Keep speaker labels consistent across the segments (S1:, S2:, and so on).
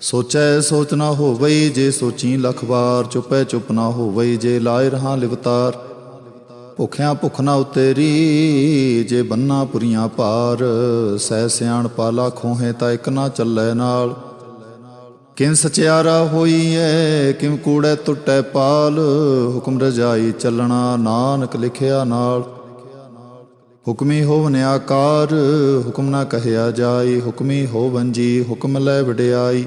S1: ਸੋਚੈ ਸੋਚ ਨਾ ਹੋਵਈ ਜੇ ਸੋਚੀ ਲਖ ਵਾਰ, ਚੁਪੈ ਚੁਪ ਨਾ ਹੋਵਈ ਜੇ ਲਾਇ ਰਹਾ ਲਿਵਤਾਰ। ਭੁਖਿਆਂ ਭੁਖ ਨਾ ਉਤੇਰੀ ਜੇ ਬੰਨਾ ਪੁਰੀਆਂ ਪਾਰ, ਸਹਿ ਸਿਆਣ ਪਾਲਾ ਖੋਹੇ ਤਾਂ ਇਕ ਨਾ ਚੱਲੈ ਨਾਲ। ਕਿਨ ਸਚਿਆਰਾ ਹੋਈ ਹੋਈਐ ਕਿਮ ਕੂੜੈ ਟੁੱਟੈ ਪਾਲ, ਹੁਕਮ ਰਜਾਈ ਚੱਲਣਾ ਨਾਨਕ ਲਿਖਿਆ ਨਾਲ। ਹੁਕਮੀ ਹੋਵਨ ਆਕਾਰ, ਹੁਕਮ ਨਾ ਕਹਿਆ ਜਾਈ, ਹੁਕਮੀ ਹੋਵਨ ਜੀ ਹੁਕਮ ਲੈ ਵਡਿਆਈ।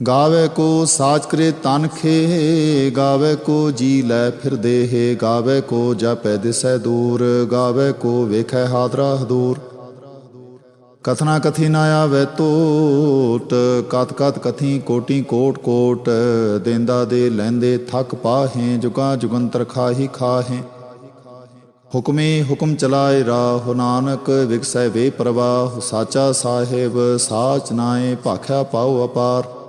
S1: ਗਾਵੇ ਕੋ ਸਾਚ ਕਰੇ ਤਨ ਖੇ, ਗਾਵੇ ਕੋ ਜੀ ਲੈ ਫਿਰਦੇ ਦੇਹ, ਗਾਵੇ ਕੋ ਜਪੈ ਦਿਸੈ ਦੂਰ, ਗਾਵੇ ਕੋ ਵੇਖੈ ਹਾਦਰਾ ਹਦੂਰ ਕਥਨਾ ਕਥੀ ਨਾ ਆਵੇ ਟੋਟ ਕਤ ਕਤ ਕਥੀ ਕੋਟੀ ਕੋਟ ਕੋਟ, ਦੇਂਦਾ ਦੇ ਲੈਂਦੇ ਥਕ ਪਾਹੇ, ਜੁਗਾ ਜੁਗੰਤਰ ਖਾਹੀ ਖਾਹੇ। ਹੁਕਮੇ ਹੁਕਮ ਚਲਾਏ ਰਾਹ ਨਾਨਕ ਵਿਗਸੈ ਵੇ ਪ੍ਰਵਾਹ, ਸਾਚਾ ਸਾਹਿਬ ਸਾਚ ਨਾਏ, ਭਾਖਿਆ ਪਾਉ ਅਪਾਰ।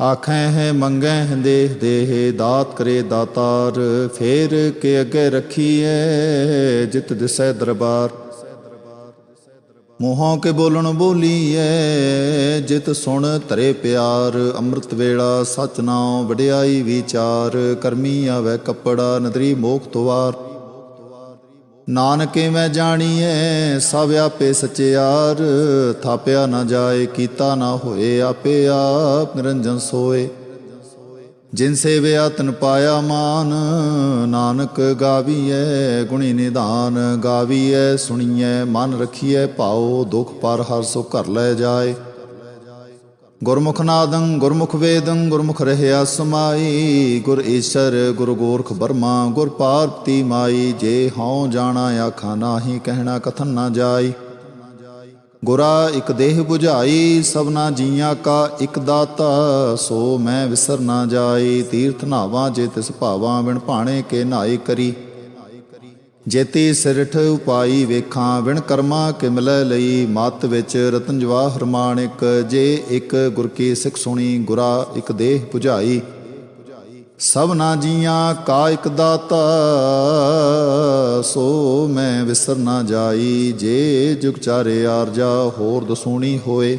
S1: ਆਖੈ ਹੈ, ਮੰਗੈ ਹੈ ਦੇਹ ਦੇਹ, ਦਾਤ ਕਰੇ ਦਾਤਾਰ, ਫੇਰ ਕੇ ਅੱਗੇ ਰੱਖੀਐ, ਜਿਤ ਦਿਸੈ ਦਰਬਾਰ। ਮੋਹਾਂ ਕੇ ਬੋਲਣ ਬੋਲੀਐ, ਜਿਤ ਸੁਣ ਧਰੇ ਪਿਆਰ, ਅੰਮ੍ਰਿਤ ਵੇਲਾ ਸਚ ਨਾਉ ਵਡਿਆਈ ਵਿਚਾਰ, ਕਰਮੀ ਆਵੇ ਕੱਪੜਾ, ਨਦਰੀ ਮੋਖ ਤੁਵਾਰ। ਨਾਨਕੇ ਮੈਂ ਜਾਣੀਐ, ਸਭ ਆਪੇ ਸਚਿਆਰ ਥਾਪਿਆ ਨਾ ਜਾਏ, ਕੀਤਾ ਨਾ ਹੋਏ ਆਪੇ ਆਪ, ਨਿਰੰਜਨ ਸੋਏ। ਜਿਨ ਸੇਵਿਆ, ਤਨ ਪਾਇਆ ਮਾਨ। ਨਾਨਕ ਗਾਵੀਐ, ਗੁਣੀ ਨਿਧਾਨ। ਗਾਵੀਐ, ਸੁਣੀਐ, ਮਨ ਰਖੀਐ, ਭਾਉ, ਦੁਖ ਪਰ ਹਰ ਸੋ ਘਰ ਲੈ ਜਾਏ। ਗੁਰਮੁਖ ਨਾਦੰ ਗੁਰਮੁਖ ਵੇਦੰ, ਗੁਰਮੁਖ ਰਹਿਆ ਸਮਾਈ। ਗੁਰ ਈਸ਼ਰ, ਗੁਰ ਗੋਰਖ ਬਰਮਾ ਗੁਰ ਪਾਰਤੀ ਮਾਈ। ਜੇ ਹਉ ਜਾਣਾ ਆਖਾ ਨਾਹੀ, ਕਹਿਣਾ ਕਥਨ ਨਾ ਜਾਈ। ਗੁਰਾ ਇਕ ਦੇਹ 부ਝਾਈ ਸਭਨਾ ਜੀਆਂ ਕਾ ਇਕ ਦਾਤਾ। ਸੋ ਮੈਂ ਵਿਸਰ ਨਾ ਜਾਈ, ਤੀਰਥ ਨਾਵਾਂ ਜੇ ਤਿਸ ਭਾਵਾਂ ਬਿਨ ਭਾਣੇ ਕੇ ਨਾਈ ਕਰੀ। ਜੇਤੀ ਸਿਰਠ ਉਪਾਈ ਵੇਖਾਂ, ਵਿਣ ਕਰਮਾ ਕਿ ਲਈ, ਮਤ ਵਿੱਚ ਰਤਨ ਜਵਾਹਰ ਮਾਣਿਕ ਜੇ ਇੱਕ ਗੁਰ ਕੀ ਸਿੱਖ ਸੁਣੀ, ਗੁਰਾ ਇੱਕ ਦੇਹ 부ਝਾਈ ਸਭਨਾ ਜੀਆਂ, ਕਾ ਇਕ ਦਾਤਾ, ਸੋ ਮੈਂ ਵਿਸਰ ਨਾ ਜਾਈ, ਜੇ ਜੁਗ ਚਾਰੇ ਆਰਜਾ, ਹੋਰ ਦਸੂਣੀ ਹੋਏ।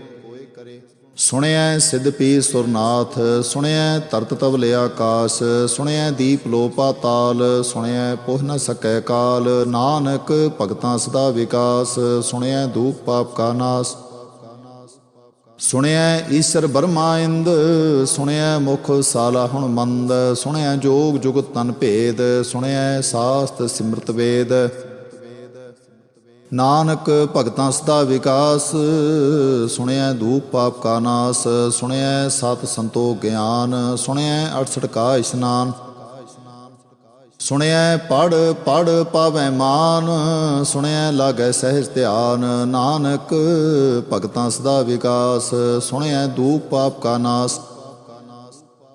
S1: ਸੁਣਿਆ ਸਿਧ ਪੀ ਸੁਰਨਾਥ ਸੁਣਿਆ ਤਰਤ ਤਵਲ ਆਕਾਸ ਸੁਣਿਐ ਦੀਪ ਲੋਪਾ ਤਾਲ ਸੁਣਿਆ ਪੁਹ ਨ ਸਕੈ ਕਾਲ, ਨਾਨਕ ਭਗਤਾਂ ਸਦਾ ਵਿਕਾਸ ਸੁਣਿਆ ਦੂਪ ਪਾਪ ਕਾ ਨਾਸ। ਸੁਣਿਐ ਈਸ਼ਰ ਬਰਮਾ ਇੰਦ, ਸੁਣਿਐ ਮੁਖ ਸਾਲਾ ਹੁਣ ਮੰਦ ਸੁਣਿਆ ਜੋਗ ਜੁਗਤ ਤਨ ਭੇਦ ਸੁਣਿਆ ਸਾਸਤ ਸਿਮਰਤ ਵੇਦ। ਨਾਨਕ ਭਗਤਾਂ ਸਦਾ ਵਿਕਾਸ, ਸੁਣਿਐ ਦੂਪ ਪਾਪ ਕਾ ਨਾਸ, ਸੁਣਿਐ ਸਤ ਸੰਤੋ ਗਿਆਨ, ਸੁਣਿਐ 68 ਕਾ ਇਸ਼ਨਾਨ, ਸੁਣਿਐ ਪੜ ਪੜ ਪਾਵੈ ਮਾਨ, ਸੁਣਿਐ ਲਾਗੈ ਸਹਿਜ ਧਿਆਨ, ਨਾਨਕ ਭਗਤਾਂ ਸਦਾ ਵਿਕਾਸ, ਸੁਣਿਐ ਦੂਪ ਪਾਪ ਕਾ ਨਾਸ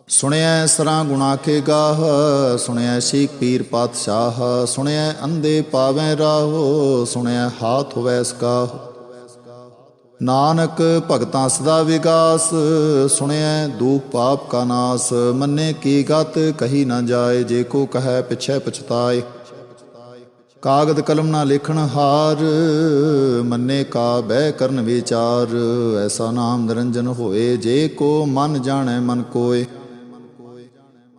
S1: ਸੁਣਿਐ ਸਰਾਂ ਗੁਣਾ ਕੇ ਗਾਹ, ਸੁਣਿਐ ਸ਼ੀਖ ਪੀਰ ਪਾਤਸ਼ਾਹ, ਸੁਣਿਐ ਅੰਦੇ ਪਾਵੈ ਰਾਹੋ, ਸੁਣਿਐ ਹਾਥ ਹੋਵੈ ਸਕਾਹ। ਨਾਨਕ ਭਗਤਾਂ ਸਦਾ ਵਿਗਾਸ, ਸੁਣਿਐ ਦੂਖ ਪਾਪ ਕਾ ਨਾਸ, ਮੰਨੇ ਕੀ ਗਤ ਕਹੀ ਨਾ ਜਾਏ, ਜੇ ਕੋ ਕਹੈ ਪਿਛੈ ਪਛਤਾਏ। ਕਾਗਦ ਕਲਮ ਨਾ ਲਿਖਣ ਹਾਰ, ਮੰਨੇ ਕਾ ਬਹਿ ਕਰਨ ਵਿਚਾਰ, ਐਸਾ ਨਾਮ ਨਿਰੰਜਨ ਹੋਏ, ਜੇ ਕੋ ਮਨ ਜਾਣੈ ਮਨ ਕੋਏ।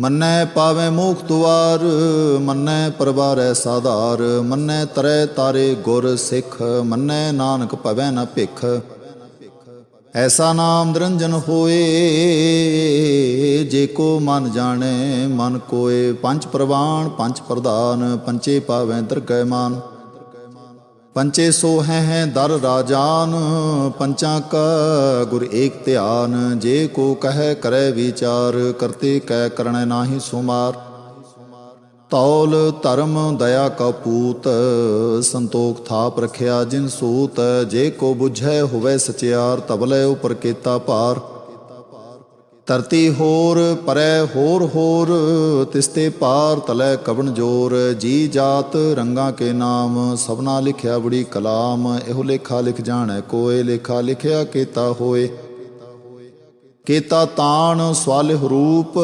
S1: ਮੰਨੈ ਪਾਵੇ ਮੁਖ ਦੁਆਰ, ਮੰਨੈ ਪਰਵਾਰੈ ਸਾਧਾਰ, ਮੰਨੈ ਤਰੈ ਤਾਰੇ ਗੁਰ ਸਿੱਖ, ਮੰਨੈ ਨਾਨਕ ਭਵੈ ਨ ਭਿਖ। ਐਸਾ ਨਾਮ ਨਿਰੰਜਨ ਹੋਏ, ਜੇ ਕੋ ਮਨ ਜਾਣੈ, ਮਨ ਕੋਏ। ਪੰਜ ਪ੍ਰਵਾਨ, ਪੰਜ ਪ੍ਰਧਾਨ ਪੰਚੇ ਪਾਵੈ ਦਰਗਹਿ ਮਾਨ। ਪੰਚੇ ਸੋ ਹੈ ਹੈ ਦਰ ਰਾਜਾਨ, ਪੰਚਾਂ ਕ ਗੁਰ ਏਕ ਧਿਆਨ, ਜੇ ਕੋ ਕਹੈ ਕਰੈ ਵਿਚਾਰ, ਕਰਤੇ ਕੈ ਕਰਣੈ ਨਾਹੀ ਸੁਮਾਰ। ਤੌਲ ਧਰਮ ਦਇਆ ਕਪੂਤ ਸੰਤੋਖ ਥਾਪ ਰਖਿਆ ਜਿਨ ਸੂਤ, ਜੇ ਕੋ ਬੁਝੈ ਹੋਵੇ ਸਚਿਆਰ ਤਬਲੇ ਉਪਰ ਕੀਤਾ ਭਾਰ। ਧਰਤੀ ਹੋਰ, ਪਰੈ ਹੋਰ ਹੋਰ, ਤਿਸਤੇ ਪਾਰ ਤਲੈ ਕਵਣ ਜੋਰ, ਜੀ ਜਾਤ ਰੰਗਾ ਕੇ ਨਾਮ, ਸਭਨਾ ਲਿਖਿਆ ਬੜੀ ਕਲਾਮ, ਇਹੋ ਲੇਖਾ ਲਿਖ ਜਾਣੈ ਕੋਏ, ਲੇਖਾ ਲਿਖਿਆ ਕੀਤਾ ਹੋਏ। ਕੇਤਾ ਤਾਣ ਸਵਾਲਿਹ ਰੂਪ,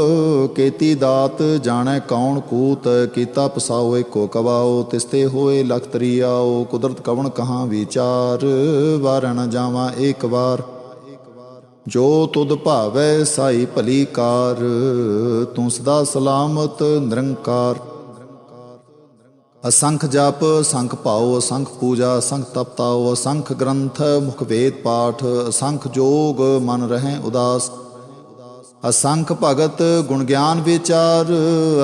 S1: ਕੇਤੀ ਦਾਤ ਜਾਣੈ ਕੌਣ ਕੂਤ, ਕੀਤਾ ਪਸਾਓ ਏਕੋ ਕਵਾਓ, ਤਿਸਤੇ ਹੋਏ ਲਖਤਰੀ ਆਓ ਕੁਦਰਤ ਕਵਣ ਕਹਾਂ ਵਿਚਾਰ ਵਾਰ ਨ ਜਾਵਾਂ ਏਕ ਵਾਰ। ਜੋ ਤੁਧ ਭਾਵੈ ਸਾਈ ਭਲੀ ਕਾਰ, ਤੂੰ ਸਦਾ ਸਲਾਮਤ ਨਿਰੰਕਾਰ। ਅਸੰਖ ਜਪ ਸੰਖ ਭਾਉ, ਅਸੰਖ ਪੂਜਾ ਸੰਖ ਤਪਤਾਉ ਅਸੰਖ ਗ੍ਰੰਥ, ਮੁਖ ਵੇਦ ਪਾਠ, ਅਸੰਖ ਜੋਗ, ਮਨ ਰਹਿ ਉਦਾਸ। ਅਸੰਖ ਭਗਤ, ਗੁਣ ਗਿਆਨ ਵਿਚਾਰ,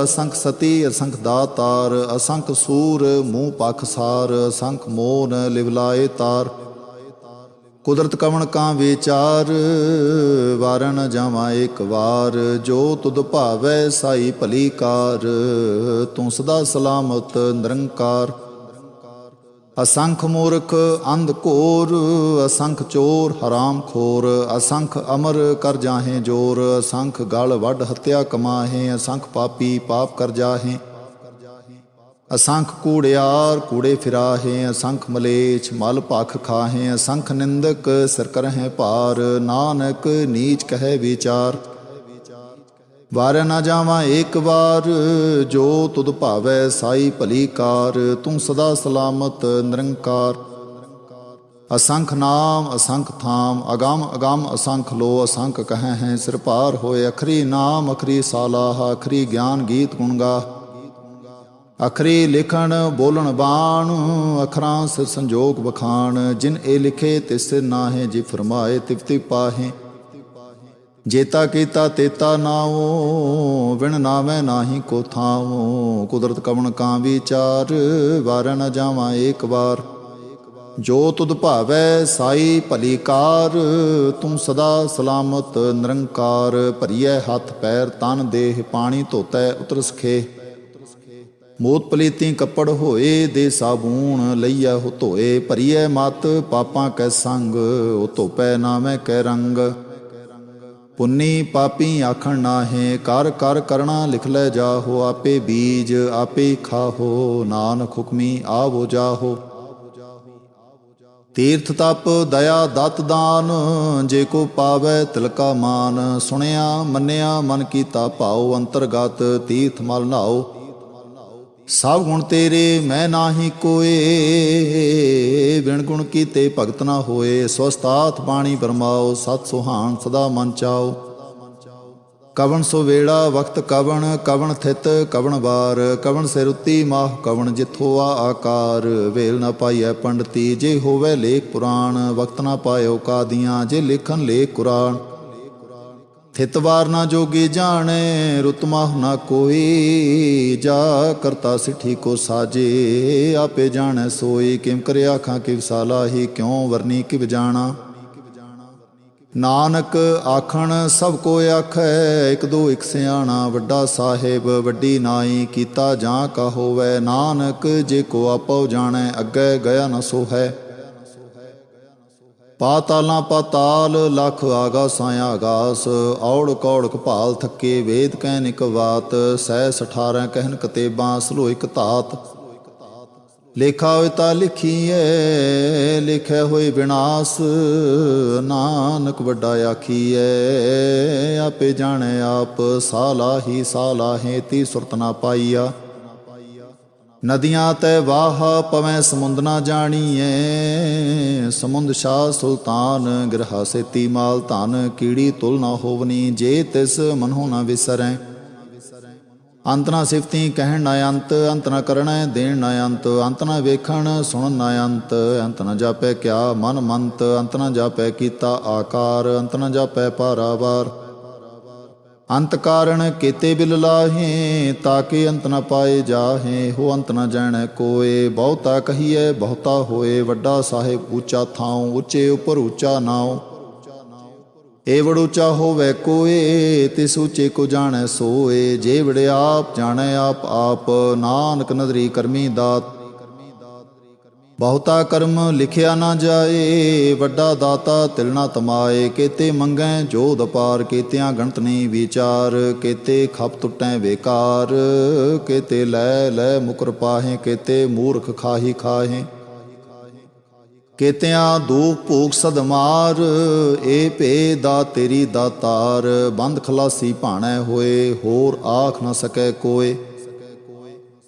S1: ਅਸੰਖ ਸਤੀ, ਅਸੰਖ ਦਾਤਾਰ, ਅਸੰਖ ਸੂਰ, ਮੂੰਹ ਪਖ ਸਾਰ, ਅਸੰਖ ਮੋਨ ਲਿਵਲਾਏ ਤਾਰ। ਕੁਦਰਤ ਕਵਣ ਕਾ ਵਿਚਾਰ ਵਾਰਨ ਜਾਵਾਂ ਇੱਕ ਵਾਰ, ਜੋ ਤੁਧ ਭਾਵੈ ਸਾਈ ਭਲੀ ਕਾਰ, ਤੂੰ ਸਦਾ ਸਲਾਮਤ ਨਿਰੰਕਾਰ। ਅਸੰਖ ਮੂਰਖ ਅੰਧ ਕੋਰ ਅਸੰਖ ਚੋਰ ਹਰਾਮ ਖੋਰ, ਅਸੰਖ ਅਮਰ ਕਰ ਜਾਹੇ ਜੋਰ, ਅਸੰਖ ਗਲ ਵੱਢ ਹੱਤਿਆ ਕਮਾਹੇ, ਅਸੰਖ ਪਾਪੀ ਪਾਪ ਕਰ ਜਾਹੇ। ਅਸੰਖ ਕੂੜਿਆਰ ਕੂੜੇ ਫਿਰਾਹੇ, ਅਸੰਖ ਮਲੇਛ, ਮਲ ਭਖ ਖਾਹੇ, ਅਸੰਖ ਨਿੰਦਕ ਸਿਰ ਕਰਹਿ ਭਾਰ, ਨਾਨਕ ਨੀਚ ਕਹੈ ਵਿਚਾਰ। ਵਾਰ ਨਾ ਜਾਵਾਂ ਏਕ ਵਾਰ, ਜੋ ਤੁਧ ਭਾਵੈ ਸਾਈ ਭਲੀ ਕਾਰ, ਤੂੰ ਸਦਾ ਸਲਾਮਤ ਨਿਰੰਕਾਰ। ਅਸੰਖ ਨਾਮ, ਅਸੰਖ ਥਾਮ, ਅਗਾਮ ਅਗਾਮ ਅਸੰਖ ਲੋ, ਅਸੰਖ ਕਹੈ ਹੈ ਸਿਰ ਭਾਰ ਹੋਏ, ਅਖਰੀ ਨਾਮ, ਅਖਰੀ ਸਾਲਾਹ, ਅਖਰੀ ਗਿਆਨ ਗੀਤ ਗੁਣ ਗਾ ਅਖਰੀ ਲਿਖਣ ਬੋਲਣ ਬਾਣ, ਅਖਰਾਂ ਸਿਰ ਸੰਜੋਗ ਬਖਾਣ ਜਿਨ ਇਹ ਲਿਖੇ ਤਿਸ ਨਾਹੇ ਜੀ ਫਰਮਾਏ ਤਿਵਤੀ ਪਾਹੇ। ਜੇਤਾ ਕੀਤਾ ਤੇਤਾ ਨਾਉ, ਵਿਣ ਨਾਵੇਂ ਨਾਹੀ ਕੋ ਥਾਉ। ਕੁਦਰਤ ਕਵਣ ਕਾਂ ਵਿਚਾਰ, ਵਾਰ ਜਾਵਾਂ ਏਕ ਵਾਰ। ਜੋ ਤੁਧ ਭਾਵੈ ਸਾਈ ਭਲੀ ਕਾਰ, ਤੂੰ ਸਦਾ ਸਲਾਮਤ ਨਿਰੰਕਾਰ। ਭਰੀਐ ਹੱਥ ਪੈਰ ਤਨ ਦੇਹ, ਪਾਣੀ ਧੋਤੈ ਉਤਰ ਸਖੇ ਮੋਤ ਪਲੀਤੀ ਕੱਪੜ ਹੋਏ ਦੇ ਸਾਬੂਣ ਲਈਐ ਹੋ ਧੋਏ, ਭਰੀਐ ਮਤ ਪਾਪਾਂ ਕੈ ਸੰਗ, ਉਹ ਧੋਪੈ ਨਾਮੈ ਕੈ ਰੰਗ। ਪੁੰਨੀ ਪਾਪੀ ਆਖਣ ਨਾਹੇ, ਕਰ ਕਰ ਕਰਣਾ ਲਿਖ ਲੈ ਜਾਹੋ, ਆਪੇ ਬੀਜ ਆਪੇ ਖਾਹੋ, ਨਾਨਕ ਹੁਕਮੀ ਆਵੋ ਜਾਹੋ। ਤੀਰਥ ਤਪ, ਦਇਆ ਦਤ ਦਾਨ, ਜੇ ਕੋ ਪਾਵੈ ਤਿਲਕਾ ਮਾਨ। ਸੁਣਿਆ ਮੰਨਿਆ ਮਨ ਕੀਤਾ ਭਾਉ, ਅੰਤਰਗਤ ਤੀਰਥ ਮਲ ਨਾਓ ਸਭ ਗੁਣ ਤੇਰੇ, ਮੈਂ ਨਾਹੀ ਕੋਏ। ਵਿਣ ਗੁਣ ਕੀਤੇ ਭਗਤ ਨਾ ਹੋਏ। ਸਵਸਤਾਤ ਬਾਣੀ ਬਰਮਾਓ, ਸਤ ਸੁਹਾਨ ਸਦਾ ਮਨ ਚਾਓ। ਕਵਣ ਸੋ ਵੇੜਾ, ਵਕਤ ਕਵਣ ਕਵਣ ਥਿਤ ਕਵਣ ਵਾਰ। ਕਵਣ ਸਿਰੁੱਤੀ ਮਾਹ, ਕਵਣ ਜਿਥੋ ਆ ਆਕਾਰ। ਵੇਲ ਨਾ ਪਾਈਐ ਪੰਡਤੀ, ਜੇ ਹੋਵੇ ਲੇਖ ਪੁਰਾਣ। ਵਕਤ ਨਾ ਪਾਇਓ ਕਾਦੀਆਂ, ਜੇ ਲਿਖਨ ਲੇਖ ਕੁਰਾਨ। ਥਿਤਵਾਰ ਨਾ ਜੋਗੀ ਜਾਣੇ ਰੁਤਮਾ ਨਾ ਕੋਈ। ਜਾ ਕਰਤਾ ਸਿੱਠੀ ਕੋ ਸਾਜੇ, ਆਪੇ ਜਾਣੈ ਸੋਈ। ਕਿਮ ਕਰਿਆ ਖਾਂ ਕਿ ਵਿਸਾਲਾਹੀ ਕਿਉ ਵਰਨੀ ਕਿ ਜਾਣਾ। ਨਾਨਕ ਆਖਣ, ਸਭ ਕੋ ਆਖੈ, ਇਕ ਦੋ ਇਕ ਸਿਆਣਾ, ਵੱਡਾ ਸਾਹਿਬ, ਵੱਡੀ ਨਾਈ, ਕੀਤਾ ਜਾਂ ਕਾ ਹੋਵੇ। ਨਾਨਕ ਜੇ ਕੋ ਆਪੋ ਜਾਣੈ, ਅੱਗੇ ਗਿਆ ਨ ਸੋ ਹੈ ਪਾਤਾਲਾਂ ਪਾਤਾਲ, ਲਖ ਆਗਾਸਾਂ ਆਗਾਸ, ਔੜ ਕੌੜ ਕਪਾਲ ਥੱਕੇ ਵੇਦ ਕਹਿਨ ਇਕ ਬਾਤ ਸਹਿ 18 ਕਹਿਨ ਕਤੇਬਾਂ, ਸਲੋ ਇਕ ਧਾਤ ਲੇਖਾ ਹੋਇ ਤਾਂ ਲਿਖੀਐ, ਲਿਖੇ ਹੋਏ ਵਿਨਾਸ਼, ਨਾਨਕ ਵੱਡਾ ਆਖੀਐ, ਆਪੇ ਜਾਣੇ ਆਪ, ਸਾਲਾਹੀ ਸਾਲਾਹੇ ਤੀ ਸੁਰਤ ਨਾ ਪਾਈਆ। ਨਦੀਆਂ ਤੈ ਵਾਹ ਪਵੈ ਸਮੁੰਦ ਨਾ ਜਾਣੀਐ। ਸਮੁੰਦ ਸ਼ਾਹ ਸੁਲਤਾਨ ਗ੍ਰਹਾ ਸੇਤੀ ਮਾਲ ਧਨ ਕੀੜੀ ਤੁਲ ਨਾ ਹੋਵਨੀ, ਜੇ ਤਿਸ ਮਨਹੁ ਨਾ ਵਿਸਰੈ। ਅੰਤ ਨਾ ਸਿਫਤੀ ਕਹਿਣ ਨਾ ਅੰਤ ਅੰਤ ਨਾ ਕਰਣਾ ਦੇਣ ਨਾ ਅੰਤ ਅੰਤ ਨਾ ਵੇਖਣ ਸੁਣ ਨਾ ਅੰਤ। ਅੰਤ ਨਾ ਜਾਪੈ ਕਿਆ ਮਨ ਮੰਤ, ਅੰਤ ਨਾ ਜਾਪੈ ਕੀਤਾ ਆਕਾਰ, ਅੰਤ ਨਾ ਜਾਪੈ ਪਾਰਾਵਾਰ। ਅੰਤ ਕਾਰਣ ਕੀਤੇ ਬਿਲ ਲਾਹੇ, ਤਾਕੇ ਅੰਤ ਨ ਪਾਏ ਜਾਹੇ, ਹੋ ਅੰਤ ਨ ਜਾਣੈ ਕੋਏ। ਬਹੁਤਾ ਕਹੀਐ, ਬਹੁਤਾ ਹੋਏ, ਵੱਡਾ ਸਾਹਿਬ ਉੱਚਾ ਥਾਉ, ਉੱਚੇ ਉਪਰ ਉੱਚਾ ਨਾਉ। ਏ ਵਡ ਉੱਚਾ ਹੋਵੇ ਕੋਏ, ਤਿਸ ਉੱਚੇ ਕੋ ਜਾਣੈ ਸੋਏ। ਜੇ ਆਪ, ਜਾਣੈ ਆਪ ਆਪ। ਨਾਨਕ ਨਦਰੀ ਕਰਮੀ ਦਾਤ ਬਹੁਤਾ ਕਰਮ ਲਿਖਿਆ ਨਾ ਜਾਏ, ਵੱਡਾ ਦਾਤਾ ਤਿਲ ਨਾ ਤਮਾਏ। ਕੇਤੇ ਮੰਗੈ ਜੋਧ ਪਾਰ, ਕੇਤਿਆਂ ਗਣਤ ਨਹੀਂ ਵਿਚਾਰ। ਕੇਤੇ ਖਪ ਟੁੱਟੈ ਬੇਕਾਰ। ਕੀਤੇ ਲੈ ਲੈ ਮੁਕਰ ਪਾਹੇ, ਕੇਤੇ ਮੂਰਖ ਖਾਹੀ ਖਾਹੇ। ਕੇਤਿਆਂ ਦੂਖ ਭੂਖ ਸਦਮਾਰ ਏ ਭੇ ਦਾ ਤੇਰੀ ਦਾਤਾਰ। ਬੰਦ ਖਲਾਸੀ ਭਾਣੈ ਹੋਏ, ਹੋਰ ਆਖ ਨਾ ਸਕੈ ਕੋਏ।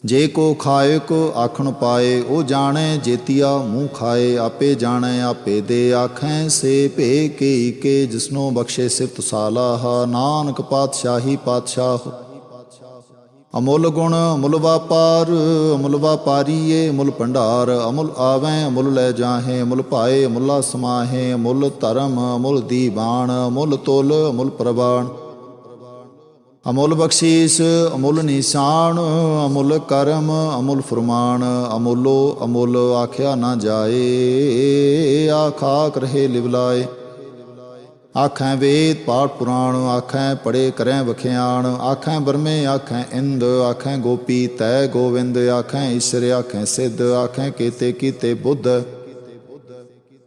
S1: ਜੇ ਕੋ ਖਾਏ ਕੋ ਆਖਣ ਪਾਏ, ਉਹ ਜਾਣੈ ਜੇਤੀਆ, ਮੂੰਹ ਖਾਏ, ਆਪੇ ਜਾਣੈ, ਆਪੇ ਦੇ ਆਖੈ, ਸੇ ਭੇ ਕੇ ਕੇ, ਜਿਸਨੋ ਬਖਸ਼ੇ ਸਿਫਤ ਸਾਲਾਹ, ਨਾਨਕ ਪਾਤਸ਼ਾਹੀ ਪਾਤਸ਼ਾਹ। ਅਮੁੱਲ ਗੁਣ ਅਮੁੱਲ ਵਾਪਾਰ, ਅਮੁੱਲ ਵਾਪਾਰੀਏ ਅਮੁੱਲ ਭੰਡਾਰ, ਅਮੁੱਲ ਆਵੈ, ਅਮੁੱਲ ਲੈ ਜਾਹੇ, ਅਮੁੱਲ ਪਾਏ ਅਮੁੱਲਾ ਸਮਾਹੇ, ਅਮੁੱਲ ਧਰਮ, ਅਮੁੱਲ ਦੀਵਾਨ, ਅਮੁੱਲ ਤੁਲ, ਅਮੁੱਲ ਪ੍ਰਵਾਨ। ਅਮੁੱਲ ਬਖਸ਼ੀਸ, ਅਮੁੱਲ ਨਿਸ਼ਾਨ, ਅਮੁੱਲ ਕਰਮ, ਅਮੁੱਲ ਫਰਮਾਨ, ਅਮੁੱਲੋ ਅਮੁੱਲ ਆਖਿਆ ਨਾ ਜਾਏ ਆਖਾਕ ਰਹੇ ਲਿਵਲਾਏ। ਆਖੈ ਵੇਦ ਪਾਠ ਪੁਰਾਣ, ਆਖੈ ਪੜੇ ਕਰੈ ਵਖਿਆਣ, ਆਖੈ ਬਰਮੇ ਆਖੈ ਇੰਦ, ਆਖੈ ਗੋਪੀ ਤੈ ਗੋਵਿੰਦ, ਆਖੈ ਈਸ਼ਰ, ਆਖੈ ਸਿੱਧ, ਆਖੈ ਕੀਤੇ ਕੀਤੇ ਬੁੱਧ।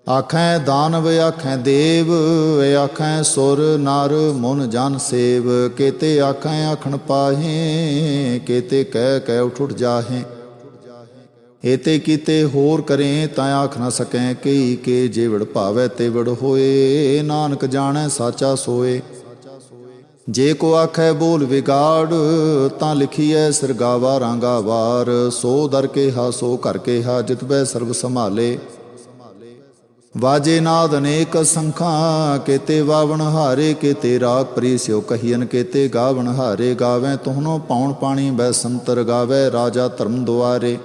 S1: ਆਖੈ ਦਾਨਵ, ਆਖੈ ਦੇਵ, ਆਖੈ ਸੁਰ ਨਰ ਮਨ ਜਨ ਸੇਵ। ਕੀਤੇ ਆਖੈ ਆਖਣ ਪਾਹੇ, ਕੀਤੇ ਕਹਿ ਕਹਿ ਉਠ ਉਠ ਜਾਹੇ। ਏਤੇ ਕੀਤੇ ਹੋਰ ਕਰੇ ਤਾਂ ਆਖ ਨਾ ਸਕੈ, ਕਈ ਕੇ ਜੇਵੜ ਭਾਵੈ ਤੇਵੜ ਹੋਏ। ਨਾਨਕ ਜਾਣੈ ਸਾਚਾ ਸੋਏ। ਜੇ ਕੋ ਆਖੈ ਬੋਲ ਵਿਗਾੜ, ਤਾਂ ਲਿਖੀਐ ਸਰਗਾਵਾ ਰਾਂਗਾ ਵਾਰ। ਸੋ ਦਰ ਕੇ ਹਾ ਸੋ ਕਰ ਕੇ ਹਾ ਜਿਤ ਬੈ ਸਰਬ ਸੰਭਾਲੇ। ਵਾਜੇ ਨਾਦ ਅਨੇਕ ਸੰਖਾਂ, ਕੇਤੇ ਵਾਵਣ ਹਾਰੇ, ਕੇਤੇ ਰਾਗ ਪ੍ਰੀ ਪ੍ਰੀਸਿਓ ਕਹੀਨ ਕੇਤੇ ਗਾਵਣ ਹਾਰੇ, ਗਾਵੇਂ ਤੁਹਨੋ ਪਾਉਣ ਪਾਣੀ ਬੈ ਸੰਤਰ ਗਾਵੇ ਰਾਜਾ ਧਰਮ ਦੁਆਰੇ।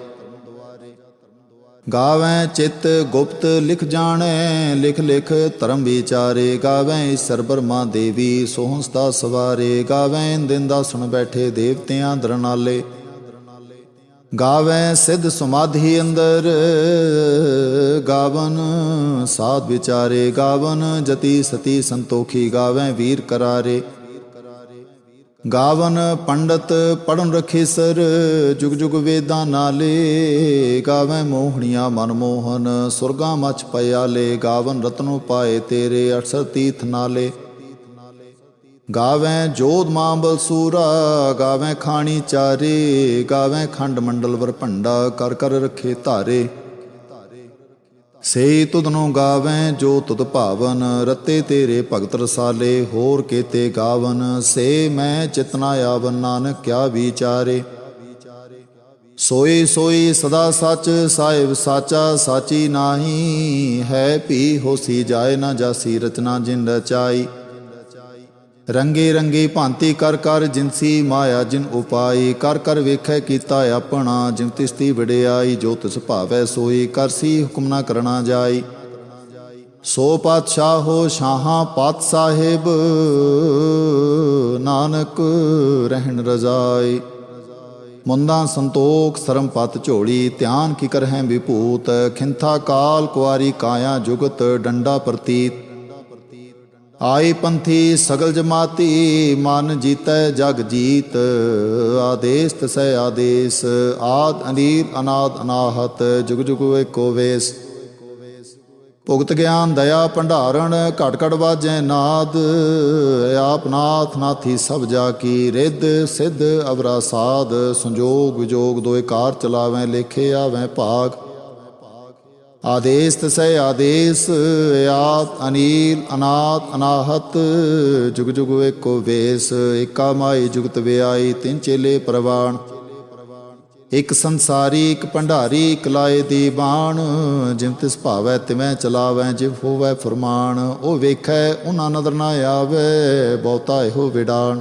S1: ਗਾਵੇਂ ਚਿਤ ਗੁਪਤ ਲਿਖ ਜਾਣੈ, ਲਿਖ ਲਿਖ ਧਰਮ ਵਿਚਾਰੇ। ਗਾਵੇਂ ਈਸ਼ਰ ਬਰਮਾ ਦੇਵੀ ਸੋਹੰਸਤਾ ਸਵਾਰੇ। ਗਾਵੇਂ ਦਿਨ ਦਾ ਸੁਣ ਬੈਠੇ ਦੇਵਤਿਆਂ ਦਰਨਾਲੇ। ਗਾਵੇਂ ਸਿੱਧ ਸਮਾਧੀ ਅੰਦਰ। ਗਾਵਨ ਸਾਧ ਵਿਚਾਰੇ, ਗਾਵਨ ਜਤੀ ਸਤੀ ਸੰਤੋਖੀ, ਗਾਵੇਂ ਵੀਰ ਕਰਾਰੇ। ਗਾਵਨ ਪੰਡਤ ਪੜਨ ਰਖੇ ਸਰ, ਜੁਗ ਜੁਗ ਵੇਦਾਂ ਨਾਲੇ। ਗਾਵੇਂ ਮੋਹਣੀਆਂ ਮਨ ਮੋਹਨ, ਸੁਰਗਾ ਮਚ ਪਿਆਲੇ। ਗਾਵਨ ਰਤਨੋ ਪਾਏ ਤੇਰੇ ਅਠਸਰ ਤੀਰਥ ਨਾਲੇ। ਗਾਵੇਂ ਜੋਧ ਮਾਂ ਬਲਸੂਰਾ ਗਾਵੇਂ ਖਾਣੀ ਚਾਰੇ, ਗਾਵੇਂ ਖੰਡ ਮੰਡਲ ਵਰ ਭੰਡਾ, ਕਰ ਕਰ ਰਖੇ ਧਾਰੇ। ਸੇ ਤੁਧਨੋਂ ਗਾਵੇਂ ਜੋ ਤੁਧ ਭਾਵਨ, ਰਤੇ ਤੇਰੇ ਭਗਤ ਰਸਾਲੇ, ਹੋਰ ਕੀਤੇ ਗਾਵਨ, ਸੇ ਮੈਂ ਚਿਤਨਾ ਆਵਨ, ਨਾਨਕ ਕਿਆ ਵਿਚਾਰੇ। ਸੋਈ ਸੋਈ ਸਦਾ ਸੱਚ, ਸਾਹਿਬ ਸਾਚਾ, ਸਾਚੀ ਨਾਹੀ, ਹੈ ਭੀ ਹੋਸੀ ਜਾਏ ਨਾ ਜਾਸੀ ਰਚਨਾ ਜਿਨ ਰਚਾਈ ਰੰਗੇ ਰੰਗੇ ਭਾਂਤੀ ਕਰ ਕਰ ਜਿਨਸੀ ਮਾਇਆ ਜਿਨ ਉਪਾਈ, ਕਰ ਕਰ ਵੇਖੈ ਕੀਤਾ ਆਪਣਾ ਜਿਨ ਤਿਸਤੀ ਵਡਿਆਈ, ਜੋ ਤਿਸ ਭਾਵੈ ਸੋਈ ਕਰਸੀ ਹੁਕਮ ਨਾ ਕਰਨਾ ਜਾਈ। ਸੋ ਪਾਤਸ਼ਾਹ ਹੋ ਸ਼ਾਹਾਂ ਪਾਤ ਸਾਹਿਬ, ਨਾਨਕ ਰਹਿਣ ਰਜ਼ਾਈ। ਮੁੰਦਾ ਸੰਤੋਖ ਸਰਮ ਪਤ ਝੋਲੀ, ਧਿਆਨ ਕੀ ਕਰਹਿ ਵਿਭੂਤ, ਖਿੰਥਾ ਕਾਲ ਕੁਆਰੀ ਕਾਇਆ ਜੁਗਤ ਡੰਡਾ ਪ੍ਰਤੀਤ। ਆਈ ਪੰਥੀ ਸਗਲ ਜਮਾਤੀ, ਮਨ ਜੀਤੈ ਜਗ ਜੀਤ। ਆਦੇਸ ਤਸੈ ਆਦੇਸ, ਆਦ ਅਨੀਲ ਅਨਾਦ ਅਨਾਹਤ, ਜੁਗ ਜੁਗ ਏਕੋ ਵੇਸ। ਭੁਗਤ ਗਿਆਨ ਦਇਆ ਭੰਡਾਰਣ, ਘਟ ਘਟ ਵਾਜੈ ਨਾਦ। ਆਪ ਨਾਥ ਨਾਥੀ ਸਭ ਜਾ ਕੀ ਰਿੱਧ, ਸਿੱਧ ਅਵਰਾ ਸਾਧ। ਸੰਜੋਗ ਵਿਜੋਗ ਦੋਏ ਕਾਰ ਚਲਾਵੈ, ਲੇਖੇ ਆਵੈ ਭਾਗ। ਆਦੇਸ ਤਸੈ ਆਦੇਸ ਆਤ ਅਨੀਲ ਅਨਾਤ ਅਨਾਹਤ, ਜੁਗ ਜੁਗ ਏਕੋ ਵੇਸ, ਏਕਾ ਮਾਈ ਜੁਗਤ ਵਿਆਈ, ਤਿੰਨ ਚੇਲੇ ਪ੍ਰਵਾਣ। ਇਕ ਸੰਸਾਰੀ, ਇਕ ਭੰਡਾਰੀ, ਇਕ ਲਾਏ ਦੀ ਬਾਣ ਜਿਮ ਤਿਸ ਭਾਵੈ ਤਿਵੇਂ ਚਲਾਵੈ, ਜਿਵ ਹੋਵੈ ਫਰਮਾਨ, ਉਹ ਵੇਖੈ, ਉਹਨਾਂ ਨਦਰ ਨਾ ਆਵੇ, ਬਹੁਤਾ ਇਹੋ ਵਿਡਾਣ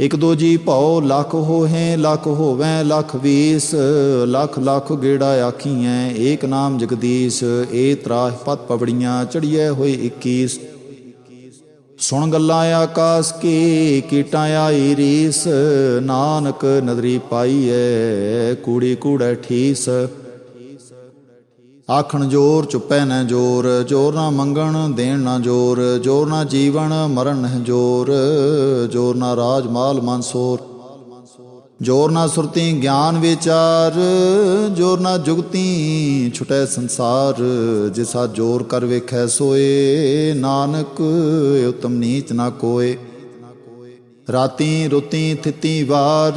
S1: ਇਕ ਦੋ ਜੀ ਭਉ ਲੱਖ ਹੋਹੈ, ਲੱਖ ਹੋਵੈ, ਲੱਖ ਵੀਸ, ਲੱਖ ਲੱਖ ਗੇੜਾ ਆਖੀਐ, ਏਕ ਨਾਮ ਜਗਦੀਸ਼, ਏ ਤਰਾਹ ਪਤ ਪਵੜੀਆਂ, ਚੜੀਐ ਹੋਏ 21 ਸੁਣ ਗੱਲਾਂ ਆਕਾਸ ਕੀ, ਕੀਟਾਂ ਆਈ ਰੀਸ, ਨਾਨਕ ਨਦਰੀ ਪਾਈਐ, ਕੂੜੀ ਕੂੜੈ ਠੀਸ। ਆਖਣ ਜੋਰ ਚੁੱਪੈ ਨਾ ਜੋਰ ਜੋਰ ਨਾ ਮੰਗਣ ਦੇਣ ਨਾ ਜੋਰ ਜੋਰ ਨਾ ਜੀਵਨ ਮਰਨ ਨਾ ਜੋਰ ਜੋਰ ਨਾ ਰਾਜ ਮਾਲ ਮਨਸੋਰ ਜੋਰ ਨਾ ਸੁਰਤੀ ਗਿਆਨ ਵਿਚਾਰ, ਜੋਰ ਨਾ ਜੁਗਤੀ ਛੁਟੈ ਸੰਸਾਰ, ਜਿਸਾ ਜੋਰ ਕਰ ਵੇਖੈ ਸੋਏ, ਨਾਨਕ ਉਤਮ ਨੀਚ ਨਾ ਕੋਏ। ਰਾਤੀ ਰੁਤੀ ਥਿਤੀ ਵਾਰ,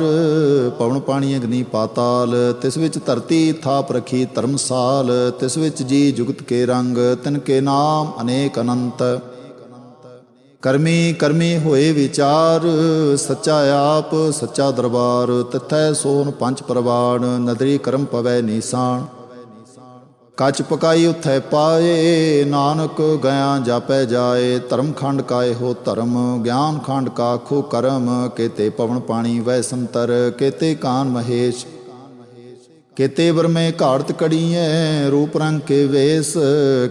S1: ਪਵਨ ਪਾਣੀ ਅਗਨੀ ਪਾਤਾਲ, ਤਿਸ ਵਿੱਚ ਧਰਤੀ ਥਾਪ ਰਖੀ ਧਰਮਸਾਲ, ਤਿਸ ਵਿੱਚ ਜੀ ਜੁਗਤ ਕੇ ਰੰਗ, ਤਿਨ ਕੇ ਨਾਮ ਅਨੇਕ ਅਨੰਤ। ਕਰਮੀ ਕਰਮੀ ਹੋਏ ਵਿਚਾਰ, ਸੱਚਾ ਆਪ, ਸੱਚਾ ਦਰਬਾਰ, ਤਿਥੈ ਸੋਨ ਪੰਜ ਪ੍ਰਵਾਨ ਨਦਰੀ ਕਰਮ ਪਵੈ ਨੀਸਾਨ ਕੱਚ ਪਕਾਈ ਉਥੈ ਪਾਏ, ਨਾਨਕ ਗਿਆ ਜਾਪੈ ਜਾਏ, ਧਰਮ ਖੰਡ ਕਾਏ ਹੋ ਧਰਮ, ਗਿਆਨ ਖੰਡ ਕਾ ਕਾਖੋ ਕਰਮ, ਕੇਤੇ ਪਵਨ ਪਾਣੀ ਵੈ ਸੰਤਰ, ਕੇਤੇ ਕਾਨ ਮਹੇਸ਼, ਕੇਤੇ ਵਰਮੇ ਘਾੜਤ ਕੜੀਐ, ਰੂਪ ਰੰਗ ਕੇ ਵੇਸ,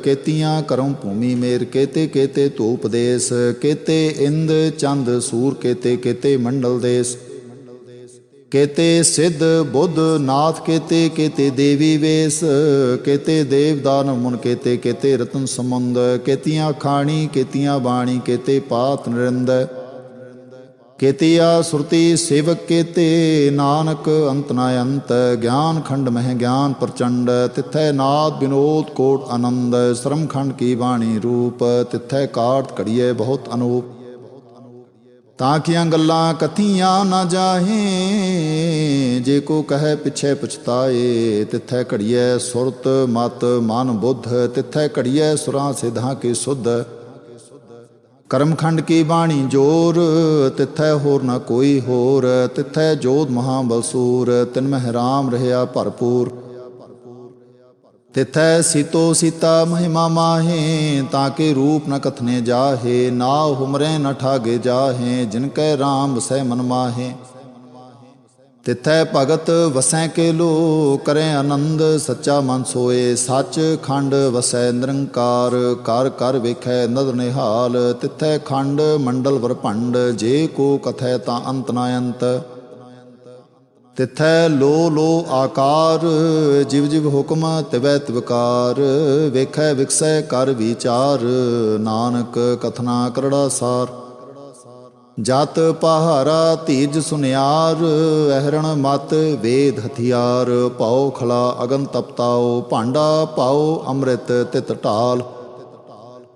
S1: ਕੇਤੀਆਂ ਕਰਮ ਭੂਮੀ ਮੇਰ, ਕੇਤੇ ਕੇਤੇ ਧੂਪ ਦੇਸ, ਕੇਤੇ ਇੰਦ ਚੰਦ ਸੂਰ, ਕੇਤੇ ਕੇਤੇ ਮੰਡਲ ਦੇਸ। ਕੇਤੇ ਸਿੱਧ ਬੁੱਧ ਨਾਥ, ਕੇਤੇ ਕੇਤੇ ਦੇਵੀ ਵੇਸ, ਕੇਤੇ ਦੇਵ ਦਾਨਵ ਮੁਨ, ਕੇਤੇ ਕੇਤੇ ਰਤਨ ਸਮੁੰਦ ਕੇਤੀਆਂ ਖਾਣੀ, ਕੇਤੀਆਂ ਬਾਣੀ, ਕੇਤੇ ਪਾਤ ਨਰਿੰਦ। ਕੇਤੀਆ ਸੁਰਤੀ ਸੇਵਕ ਕੇਤੇ, ਨਾਨਕ ਅੰਤ ਨਾ ਅੰਤ, ਗਿਆਨ ਖੰਡ ਮਹਿ ਗਿਆਨ ਪ੍ਰਚੰਡ, ਤਿਥੈ ਨਾਦ ਬਿਨੋਦ ਕੋਟ ਆਨੰਦ, ਸ਼ਰਮ ਖੰਡ ਕੀ ਬਾਣੀ ਰੂਪ, ਤਿਥੈ ਕਾਟ ਘੜੀਏ ਬਹੁਤ ਅਨੂਪ। ਤਾਂ ਕੀਆਂ ਗੱਲਾਂ ਕਥੀਆਂ ਨਾ ਜਾਹੇ? ਜੇ ਕੋ ਕਹੈ ਪਿਛੇ ਪਛਤਾਏ, ਤਿਥੈ ਘੜੀਐ ਸੁਰਤ, ਮਤ ਮਨ ਬੁੱਧ, ਤਿਥੈ ਘੜੀਐ ਸੁਰਾਂ ਸਿਧਾਂ ਕੀ ਸੁਧ। ਕਰਮਖੰਡ ਕੀ ਬਾਣੀ ਜੋਰ, ਤਿਥੈ ਹੋਰ ਨਾ ਕੋਈ ਹੋਰ, ਤਿਥੈ ਜੋਤ ਮਹਾ ਬਲਸੂਰ ਤਿਨ ਮਹਿ ਰਾਮ ਰਹਾ ਭਰਪੂਰ। ਤਿਥੈ ਸੀਤੋ ਸੀਤਾ ਮਹਿਮਾ ਮਾਹੇ, ਤਾਂ ਕੇ ਰੂਪ ਨ ਕਥਨੇ ਜਾਹੇ, ਨਾ ਹੁਮਰੇ ਨ ਠਾਗੇ ਜਾਹੇ, ਜਿਨ ਕੈ RAM ਵਸੈ ਮਨ ਮਾਹੇ। ਤਿਥੈ ਭਗਤ ਵਸੈ ਕੇ ਲੋ ਕਰੇ ਆਨੰਦ ਸੱਚਾ ਮਨ ਸੋਏ, ਸੱਚ ਖੰਡ ਵਸੈ ਨਿਰੰਕਾਰ, ਕਰ ਕਰ ਵੇਖੈ ਨਦਰ ਨਿਹਾਲ, ਤਿਥੈ ਖੰਡ ਮੰਡਲ ਵਰਭੰਡ, ਜੇ ਕੋ ਕਥੈ ਤਾਂ ਅੰਤ ਨਾ ਅੰਤ। ਤਿਥੈ ਲੋ ਲੋ ਆਕਾਰ, ਜਿਵ ਜਿਵ ਹੁਕਮ ਤਿਵੈ ਤਿਵਕਾਰ ਵੇਖੈ ਵਿਕਸੈ ਕਰ ਵਿਚਾਰ, ਨਾਨਕ ਕਥਨਾ ਕਰੜਾ ਸਾਰ। ਜਤ ਪਹਾਰਾ ਧੀਜ ਸੁਨਿਆਰ, ਅਹਰਣ ਮਤ ਵੇਦ ਹਥਿਆਰ ਪਾਉ ਖਲਾ ਅਗਨ ਤਪਤਾਓ, ਭਾਂਡਾ ਪਾਉ ਅੰਮ੍ਰਿਤ ਤਿਤ ਢਾਲ।